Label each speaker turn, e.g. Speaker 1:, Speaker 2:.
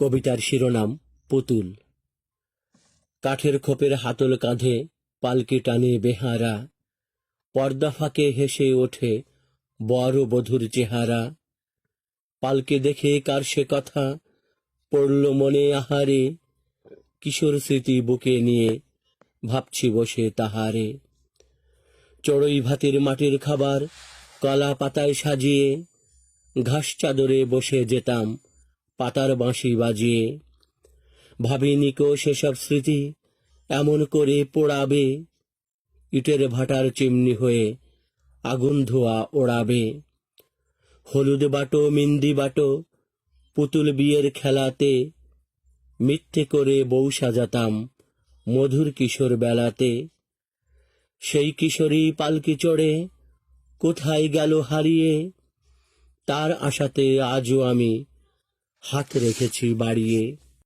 Speaker 1: কবিতার শিরোনাম, পুতুল। কাঠের খোপের হাতল কাঁধে পালকি টানে বেহারা। পর্দা ফাঁকে হেসে ওঠে বড় বধুর চেহারা। পালকে দেখে কার সে কথা পড়ল মনে আহারে। কিশোর স্মৃতি বুকে নিয়ে ভাবছি বসে তাহারে। চড়ই ভাতের মাটির খাবার, কলা পাতায় সাজিয়ে ঘাস চাদরে বসে যেতাম। পাতার বাঁশি বাজিয়ে ভাবিনিকো সেসব স্মৃতি এমন করে পোড়াবে, ইটের ভাটার চিমনি হয়ে আগুন ধোয়া ওড়াবে। হলুদ বাটো, মিন্দি বাটো, পুতুল বিয়ের খেলাতে মিথ্যে করে বউ সাজাতাম মধুর কিশোর বেলাতে। সেই কিশোরী পালকি চড়ে কোথায় গেল হারিয়ে, তার আশাতে আজও আমি হাত রেখেছি বাড়িয়ে।